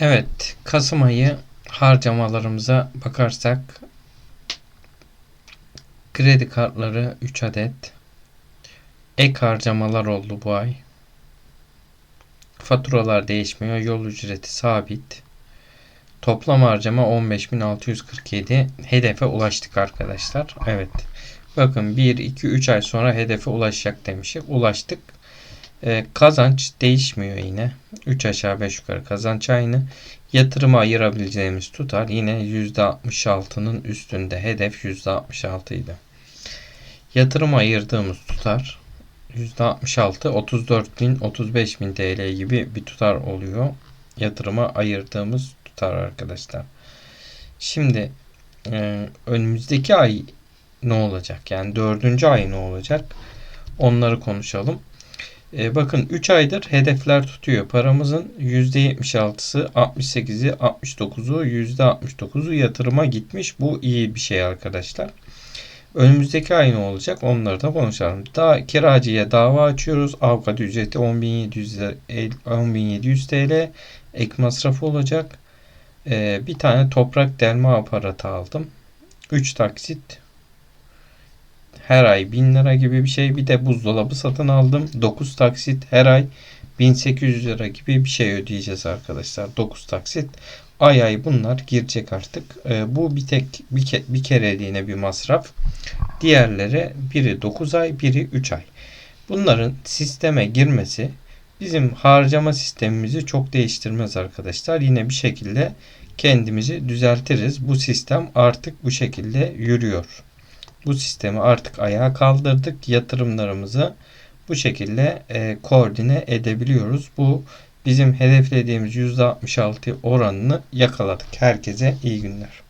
Evet, Kasım ayı harcamalarımıza bakarsak kredi kartları 3 adet. Ek harcamalar oldu bu ay. Faturalar değişmiyor. Yol ücreti sabit. Toplam harcama 15.647. Hedefe ulaştık arkadaşlar. Evet. Bakın 1, 2, 3 ay sonra hedefe ulaşacak demişik. Ulaştık. Ee, kazanç değişmiyor yine. 3 aşağı 5 yukarı kazanç aynı. Yatırıma ayırabileceğimiz tutar yine %66'nın üstünde. Hedef %66 idi. Yatırıma ayırdığımız tutar %66 34 bin 35 bin TL gibi bir tutar oluyor. Yatırıma ayırdığımız tutar arkadaşlar. Şimdi e, önümüzdeki ay ne olacak? Yani dördüncü ay ne olacak? Onları konuşalım. E, bakın 3 aydır hedefler tutuyor. Paramızın %76'sı, 68'i, 69'u, %69'u yatırıma gitmiş. Bu iyi bir şey arkadaşlar. Önümüzdeki ay ne olacak? Onları da konuşalım. Daha kiracıya dava açıyoruz. Avukat ücreti 10.700 10.700 TL. Ek masrafı olacak. E, bir tane toprak delme aparatı aldım. 3 taksit her ay 1000 lira gibi bir şey. Bir de buzdolabı satın aldım. 9 taksit her ay 1800 lira gibi bir şey ödeyeceğiz arkadaşlar. 9 taksit. Ay ay bunlar girecek artık. E, bu bir tek bir, ke, bir kereliğine bir masraf. Diğerleri biri 9 ay, biri 3 ay. Bunların sisteme girmesi bizim harcama sistemimizi çok değiştirmez arkadaşlar. Yine bir şekilde kendimizi düzeltiriz. Bu sistem artık bu şekilde yürüyor. Bu sistemi artık ayağa kaldırdık. Yatırımlarımızı bu şekilde e, koordine edebiliyoruz. Bu bizim hedeflediğimiz %66 oranını yakaladık. Herkese iyi günler.